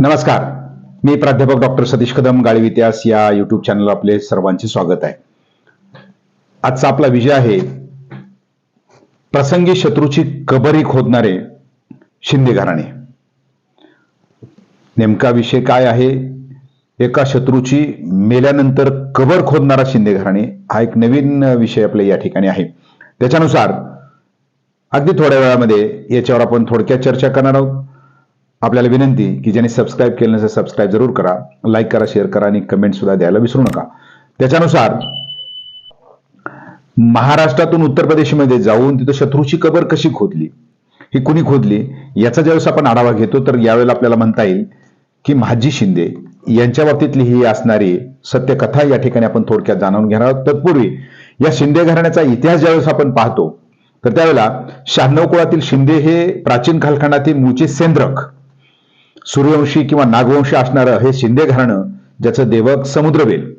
नमस्कार. मी प्राध्यापक डॉक्टर सतीश कदम गाळी इतिहास या युट्यूब चॅनलला आपले सर्वांचे स्वागत आहे. आजचा आपला विषय आहे प्रसंगी शत्रूची कबरी खोदणारे शिंदे घराणे. नेमका विषय काय आहे? एका शत्रूची मेल्यानंतर कबर खोदणारा शिंदे घराणे हा एक नवीन विषय आपल्या या ठिकाणी आहे. त्याच्यानुसार अगदी थोड्या वेळामध्ये याच्यावर आपण थोडक्यात चर्चा करणार आहोत. आपल्याला विनंती की ज्यांनी सबस्क्राईब केलं नसेल सबस्क्राईब जरूर करा. लाईक करा शेअर करा आणि कमेंट सुद्धा द्यायला विसरू नका. त्याच्यानुसार महाराष्ट्रातून उत्तर प्रदेशमध्ये जाऊन तिथं शत्रूची कबर कशी खोदली? ही कुणी खोदली? याचा ज्यावेळेस आपण आढावा घेतो तर यावेळेला आपल्याला म्हणता येईल की महाजी शिंदे यांच्या बाबतीतली ही असणारी सत्यकथा या ठिकाणी आपण थोडक्यात जाणून घेणार आहोत. तत्पूर्वी या शिंदे घराण्याचा इतिहास ज्यावेळेस आपण पाहतो तर त्यावेळेला शहाण्णव कुळातील शिंदे हे प्राचीन कालखंडातील मूळचे सेंद्रक. सूर्यवंशी किंवा नागवंशी असणारं हे शिंदे घराणं ज्याचं देवक समुद्रवेल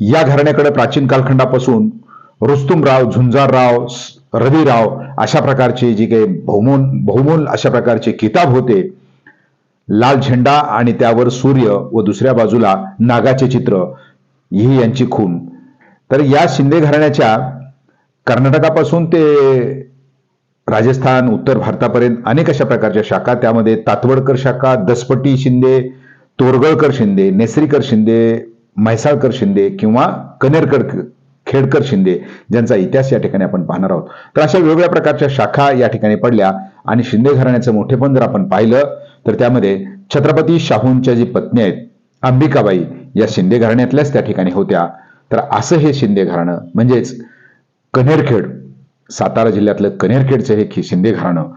या घराण्याकडे प्राचीन कालखंडापासून रुस्तुमराव झुंजारराव रविराव अशा प्रकारचे जे काही बहुमोल बहुमोल अशा प्रकारचे किताब होते लाल झेंडा आणि त्यावर सूर्य व दुसऱ्या बाजूला नागाचे चित्र ही यांची खून तर या शिंदे घराण्याच्या कर्नाटकापासून ते राजस्थान उत्तर भारतापर्यंत अनेक अशा प्रकारच्या शाखा. त्यामध्ये तातवडकर शाखा दसपटी शिंदे तोरगळकर शिंदे नेसरीकर शिंदे म्हैसाळकर शिंदे किंवा कनेरकर खेडकर शिंदे ज्यांचा इतिहास या ठिकाणी आपण पाहणार आहोत. तर अशा वेगवेगळ्या प्रकारच्या शाखा या ठिकाणी पडल्या आणि शिंदे घराण्याचं मोठेपण जर आपण पाहिलं. तर त्यामध्ये छत्रपती शाहूंच्या जी पत्नी आहेत अंबिकाबाई या शिंदे घराण्यातल्याच त्या ठिकाणी होत्या. तर असं हे शिंदे घराणं म्हणजेच कनेरखेड सातारा जिल्ह्यातलं कनेरखेडचं हे खि- शिंदे घराणं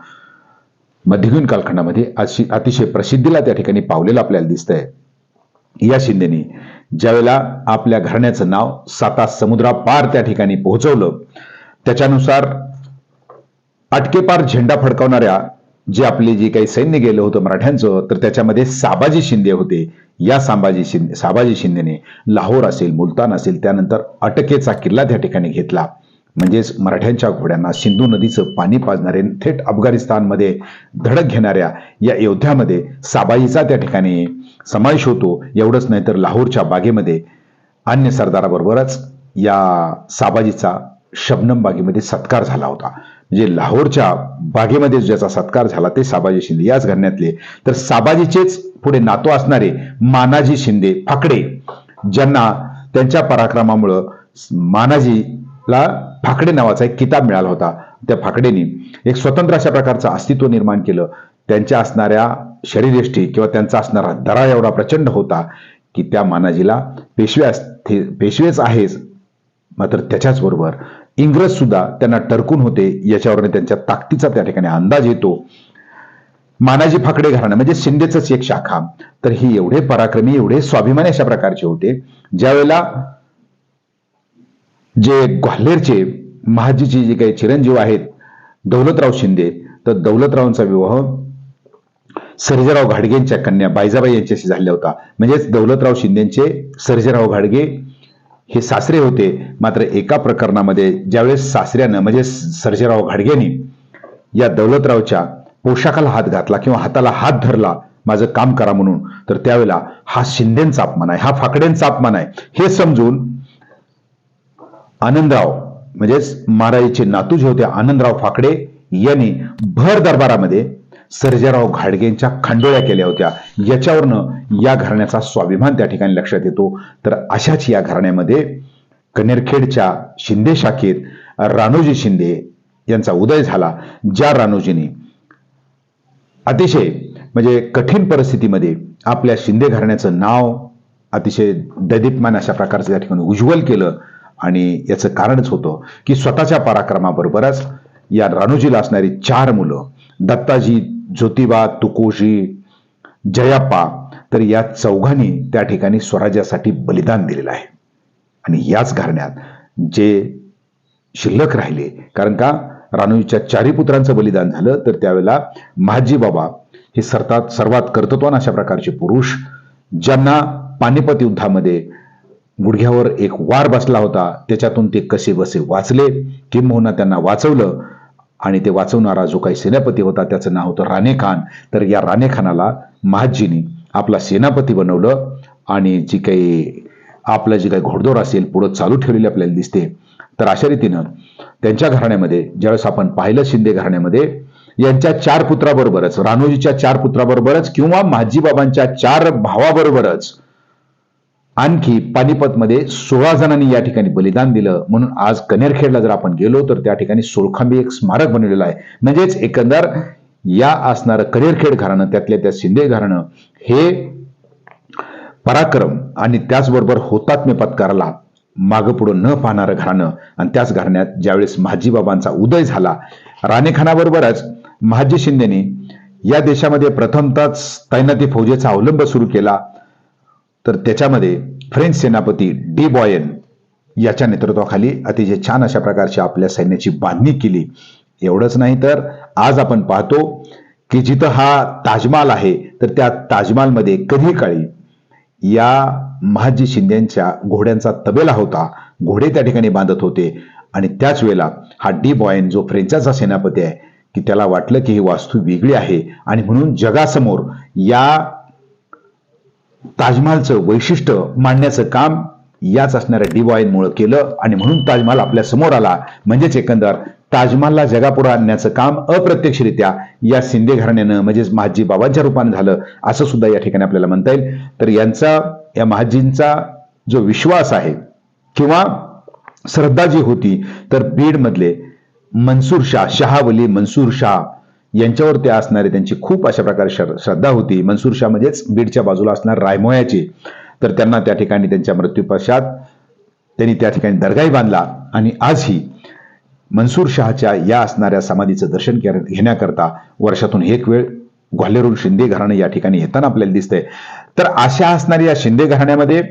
मध्ययुगीन कालखंडामध्ये अशी अतिशय प्रसिद्धीला त्या ठिकाणी पावलेलं आपल्याला दिसतंय. या शिंदेनी ज्यावेळेला आपल्या घराण्याचं नाव साता समुद्रापार त्या ठिकाणी पोहोचवलं त्याच्यानुसार अटकेपार झेंडा फडकावणाऱ्या जे आपले जे काही सैन्य गेलं होतं मराठ्यांचं तर त्याच्यामध्ये साबाजी शिंदे होते. या संभाजी शिंदे साबाजी शिंदेने लाहोर असेल मुलतान असेल त्यानंतर अटकेचा किल्ला त्या ठिकाणी घेतला. म्हणजेच मराठ्यांच्या घोड्यांना सिंधू नदीचं पाणी पाजणारे थेट अफगाणिस्तानमध्ये धडक घेणाऱ्या या योद्ध्यामध्ये साबाईचा त्या ठिकाणी समावेश होतो. एवढंच नाही तर लाहोरच्या बागेमध्ये अन्य सरदाराबरोबरच या साबाजीचा शबनम बागेमध्ये सत्कार झाला होता. म्हणजे लाहोरच्या बागेमध्ये ज्याचा सत्कार झाला ते साबाजी शिंदे. याच घराण्यातले. तर साबाजीचेच पुढे नातो असणारे मानाजी शिंदे फाकडे ज्यांना त्यांच्या पराक्रमामुळं ला फाकडे नावाचा एक किताब मिळाला होता. त्या फाकडेनी एक स्वतंत्र अशा प्रकारचं अस्तित्व निर्माण केलं. त्यांच्या असणाऱ्या शरीरयष्टी किंवा त्यांचा असणारा दरा एवढा प्रचंड होता की त्या मानाजीला पेशव्या पेशवेच आहेच. मात्र त्याच्याच बरोबर इंग्रज सुद्धा त्यांना टरकून होते. याच्यावर त्यांच्या ताकदीचा त्या ठिकाणी अंदाज येतो. मानाजी फाकडे घराणं म्हणजे शिंदेच एक शाखा. तर ही एवढे पराक्रमी एवढे स्वाभिमानी अशा प्रकारचे होते. ज्यावेळेला जे ग्वाल्हेरचे महाजीचे जे काही चिरंजीव आहेत दौलतराव शिंदे तर दौलतरावांचा विवाह सर्जेराव घाडगेंच्या कन्या बायजाबाई यांच्याशी झाला होता. म्हणजेच दौलतराव शिंदेचे सर्जेराव घाडगे हे सासरे होते. मात्र एका प्रकरणामध्ये ज्यावेळेस सासऱ्यानं म्हणजे सर्जेराव घाडगेनी या दौलतरावच्या पोशाखाला हात घातला किंवा हाताला हात धरला माझं काम करा म्हणून तर त्यावेळेला हा शिंदेचा अपमान आहे हा फाकड्यांचा अपमान आहे. हे समजून आनंदराव म्हणजेच महाराजाचे नातू जे होते आनंदराव फाकडे यांनी भर दरबारामध्ये सर्जेराव घाडगेंच्या खांडोळ्या केल्या होत्या. याच्यावरनं या घराण्याचा स्वाभिमान त्या ठिकाणी लक्षात येतो. तर अशाच या घराण्यामध्ये कनेरखेडच्या शिंदे शाखेत रानोजी शिंदे यांचा उदय झाला ज्या रानोजीने अतिशय म्हणजे कठीण परिस्थितीमध्ये आपल्या शिंदे घराण्याचं नाव अतिशय ददीपमान अशा प्रकारचं त्या ठिकाणी उज्ज्वल केलं. आणि याचं कारणच होतं की स्वतःच्या पराक्रमाबरोबरच या रानोजीला असणारी चार मुलं दत्ताजी ज्योतिबा तुकोजी जयाप्पा तर या चौघांनी त्या ठिकाणी स्वराज्यासाठी बलिदान दिलेलं आहे. आणि याच घराण्यात जे शिल्लक राहिले कारण का? राणूजीच्या चारी पुत्रांचं बलिदान झालं तर त्यावेळेला महाजी बाबा हे सर्वात सर्वात कर्तृत्वान अशा प्रकारचे पुरुष ज्यांना पानिपत युद्धामध्ये गुडघ्यावर एक वार बसला होता. त्याच्यातून ते कसे बसे वाचले किंबहुना त्यांना वाचवलं. आणि ते वाचवणारा जो काही सेनापती होता त्याचं नाव होतं राणे खान तर या राणे खानाला महाजीनी आपला सेनापती बनवलं. आणि जी काही आपलं जी काही घोडदोर असेल पुढं चालू ठेवलेली आपल्याला दिसते. तर अशा रीतीनं त्यांच्या घराण्यामध्ये ज्यावेळेस आपण पाहिलं शिंदे घराण्यामध्ये यांच्या चार पुत्राबरोबरच रानोजीच्या चार पुत्राबरोबरच किंवा माझीबाबांच्या चार भावाबरोबरच आणखी पानिपतमध्ये सोळा जणांनी या ठिकाणी बलिदान दिलं. म्हणून आज कनेरखेडला जर आपण गेलो तर त्या ठिकाणी सोळखांबी एक स्मारक बनवलेलं आहे. म्हणजेच एकंदर या असणारं कनेरखेड घराणं त्यातल्या त्या शिंदे घराणं हे पराक्रम आणि त्याचबरोबर होतात्म्य पत्काराला मागं पुढं न पाहणारं घराणं आणि त्याच घराण्यात ज्यावेळेस महाजीबाबांचा उदय झाला राणेखानाबरोबरच महाजी शिंदेनी या देशामध्ये प्रथमतच तैनाती फौजेचा अवलंब सुरू केला. तर त्याच्यामध्ये फ्रेंच सेनापती डी बॉयन याच्या नेतृत्वाखाली अतिशय छान अशा प्रकारची आपल्या सैन्याची बांधणी केली. एवढंच नाही तर आज आपण पाहतो की जिथं हा ताजमहाल आहे तर त्या ताजमहालमध्ये कधी काळी या महाजी शिंदेच्या घोड्यांचा तबेला होता. घोडे त्या ठिकाणी बांधत होते. आणि त्याच वेळेला हा डी बॉयन जो फ्रेंचाचा सेनापती आहे की त्याला वाटलं की ही वास्तू वेगळी आहे आणि म्हणून जगासमोर या ताजमहालचं वैशिष्ट्य मांडण्याचं काम याच असणाऱ्या डीवायनमुळं केलं आणि म्हणून ताजमहाल आपल्यासमोर आला. म्हणजेच एकंदर ताजमहालला जगापुढे आणण्याचं काम अप्रत्यक्षरित्या या शिंदे घराण्यानं म्हणजेच महाजी बाबांच्या रूपाने झालं असं सुद्धा या ठिकाणी आपल्याला म्हणता येईल. तर यांचा या महाजींचा जो विश्वास आहे किंवा श्रद्धा जी होती तर बीडमधले मनसूर शाह शहावली मनसूर शाह यांच्यावर ते असणारे त्यांची खूप अशा प्रकारे श्रद्धा होती. मनसूर शाह म्हणजेच बीडच्या बाजूला असणार रायमोयाची तर त्यांना त्या ठिकाणी त्यांच्या मृत्यूपश्चात त्यांनी त्या ठिकाणी दर्गाही बांधला आणि आजही मनसूर शहाच्या या असणाऱ्या समाधीचं दर्शन घेण्याकरता वर्षातून एक वेळ ग्वाल्हेरून शिंदे घराणं या ठिकाणी येताना आपल्याला दिसतंय. तर अशा असणाऱ्या या शिंदे घराण्यामध्ये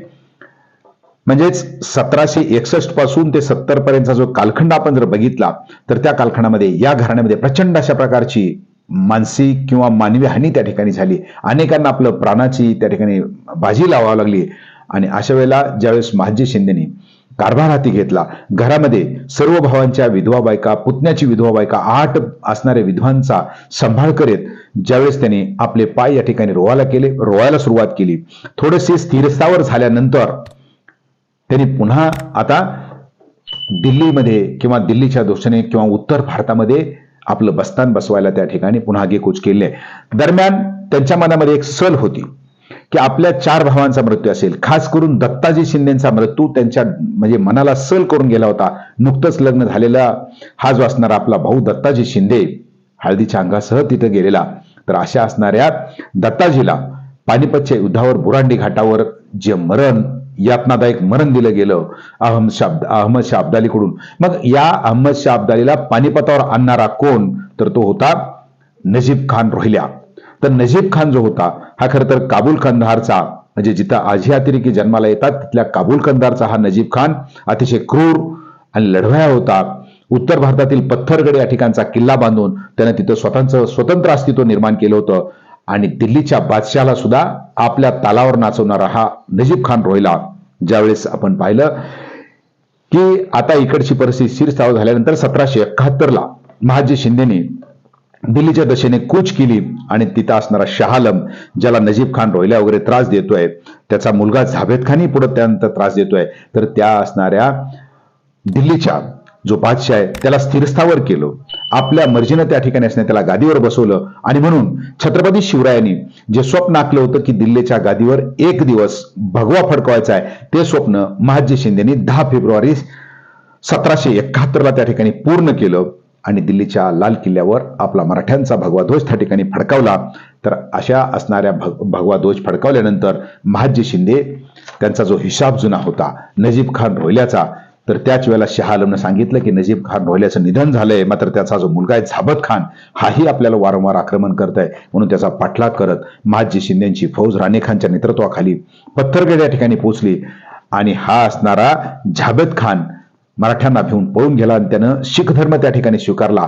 म्हणजेच सतराशे एकसष्टपासून ते सत्तर पर्यंतचा जो कालखंड आपण जर बघितला तर त्या कालखंडामध्ये या घराण्यामध्ये प्रचंड अशा प्रकारची मानसिक किंवा मानवी हानी त्या ठिकाणी झाली. अनेकांना आपलं प्राणाची त्या ठिकाणी बाजी लावावी लागली. आणि अशा वेळेला ज्यावेळेस महाजी शिंदेनी कारभार हाती घेतला घरामध्ये सर्व भावांच्या विधवा बायका पुतण्याची विधवा बायका आठ असणाऱ्या विधवांचा सांभाळ करीत ज्यावेळेस त्यांनी आपले पाय या ठिकाणी रोवायला केले रोवायला सुरुवात केली. थोडेसे स्थिरस्थावर झाल्यानंतर त्यांनी पुन्हा आता दिल्लीमध्ये किंवा दिल्लीच्या दृष्टीने किंवा उत्तर भारतामध्ये आपलं बस्तान बसवायला त्या ठिकाणी पुन्हा आगेकूच केले. दरम्यान त्यांच्या मनामध्ये एक सल होती की आपल्या चार भावांचा मृत्यू असेल. खास करून दत्ताजी शिंदेचा मृत्यू त्यांच्या म्हणजे मनाला सल करून गेला होता. नुकतंच लग्न झालेला हा जो असणारा आपला भाऊ दत्ताजी शिंदे हळदीच्या अंगासह तिथे गेलेला. तर अशा असणाऱ्या दत्ताजीला पानिपतच्या युद्धावर बुरांडी घाटावर जे मरण यातनादायक मरण दिलं गेलं अहमद शाब्द अहमद शाब्दालीकडून. मग या अहमद शाब्दालीला पानिपतावर आणणारा कोण? तर तो होता नजीब खान रोहिल्या. तर नजीब खान जो होता हा खरं तर काबूल कंधारचा म्हणजे जिथं आजी अतिरेकी जन्माला येतात तिथल्या काबूल कंधारचा हा नजीब खान अतिशय क्रूर आणि लढवया होता. उत्तर भारतातील पत्थरगड या ठिकाणचा किल्ला बांधून त्यानं तिथं स्वतःचं स्वतंत्र अस्तित्व निर्माण केलं होतं. आणि दिल्लीच्या बादशाला सुद्धा आपल्या तालावर नाचवणारा हा नजीब खान रोहिला. ज्यावेळेस आपण पाहिलं की आता इकडची परिस्थिती स्थिरस्थावर झाल्यानंतर सतराशे एकाहत्तरला महाजी शिंदेने दिल्लीच्या दशेने कूच केली आणि तिथं असणारा शहालम ज्याला नजीब खान रोहिल्या वगैरे त्रास देतोय त्याचा मुलगा झाबेद खानही पुढे त्यानंतर त्रास देतोय. तर त्या असणाऱ्या दिल्लीच्या जो बादशाह आहे त्याला स्थिरस्थावर केलं. आपल्या मर्जीनं त्या ठिकाणी असणे त्याला गादीवर बसवलं. आणि म्हणून छत्रपती शिवरायांनी जे स्वप्न आखलं होतं की दिल्लीच्या गादीवर एक दिवस भगवा फडकवायचा आहे ते स्वप्न महाजी शिंदेनी दहा फेब्रुवारी सतराशे एकाहत्तरला त्या ठिकाणी पूर्ण केलं. आणि दिल्लीच्या लाल किल्ल्यावर आपला मराठ्यांचा भगवा ध्वज त्या ठिकाणी फडकावला. तर अशा असणाऱ्या भग भगवा ध्वज फडकावल्यानंतर महाजी शिंदे त्यांचा जो हिशाब जुना होता नजीब खान रोहिल्याचा तर त्याच वेळेला शहा आलमनं सांगितलं की नजीब खान रोहिल्याचं निधन झालंय मात्र त्याचा जो मुलगा आहे झाबत खान हाही आपल्याला वारंवार आक्रमण करत आहे म्हणून त्याचा पाठलाग करत महाजी शिंदेची फौज राणे खानच्या नेतृत्वाखाली पत्थरगड या ठिकाणी पोहोचली. आणि हा असणारा झाबत खान मराठ्यांना भिवून पळून गेला आणि त्यानं शीख धर्म त्या ठिकाणी स्वीकारला.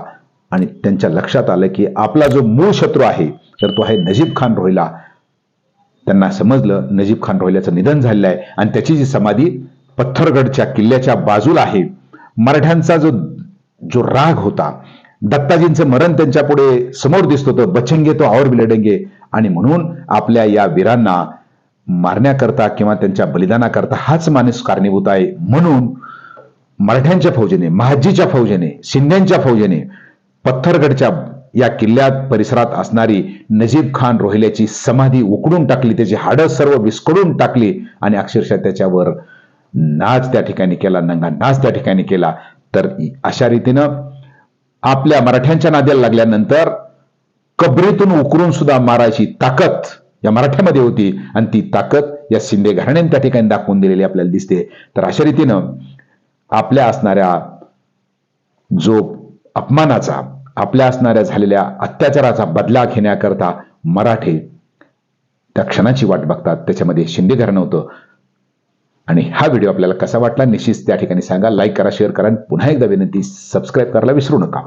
आणि त्यांच्या लक्षात आलं की आपला जो मूळ शत्रू आहे तर तो आहे नजीब खान रोहिला. त्यांना समजलं नजीब खान रोहिल्याचं निधन झालेलं आहे आणि त्याची जी समाधी पत्थरगडच्या किल्ल्याच्या बाजूला आहे मराठ्यांचा जो जो राग होता दत्ताजींचं मरण त्यांच्या पुढे समोर दिसत होतं बचंगे तो और बिलडंगे आणि म्हणून आपल्या या वीरांना मारण्याकरता किंवा त्यांच्या बलिदानाकरता हाच माणूस कारणीभूत आहे. म्हणून मराठ्यांच्या फौजेने महाजीच्या फौजेने शिंद्यांच्या फौजेने पत्थरगडच्या या किल्ल्यात परिसरात असणारी नजीब खान रोहिल्याची समाधी उकडून टाकली त्याची हाडं सर्व विस्कडून टाकली आणि अक्षरशः त्याच्यावर नाच त्या ठिकाणी केला नंगा नाच त्या ठिकाणी केला तर अशा रीतीनं आपल्या मराठ्यांच्या नाद्याला लागल्यानंतर कबरीतून उकरून सुद्धा मारायची ताकद या मराठ्यामध्ये होती. आणि ती ताकद या शिंदे घराण्याने त्या ठिकाणी दाखवून दिलेली आपल्याला दिसते. तर अशा रीतीनं आपल्या असणाऱ्या जो अपमानाचा आपल्या असणाऱ्या झालेल्या अत्याचाराचा बदला घेण्याकरता मराठे त्या क्षणाची वाट बघतात. त्याच्यामध्ये शिंदे घराणं होतं. आणि हा व्हिडिओ आपल्याला कसा वाटला निश्चित त्या ठिकाणी सांगा लाईक करा शेअर करा आणि पुन्हा एकदा विनंती सबस्क्राईब करायला विसरू नका.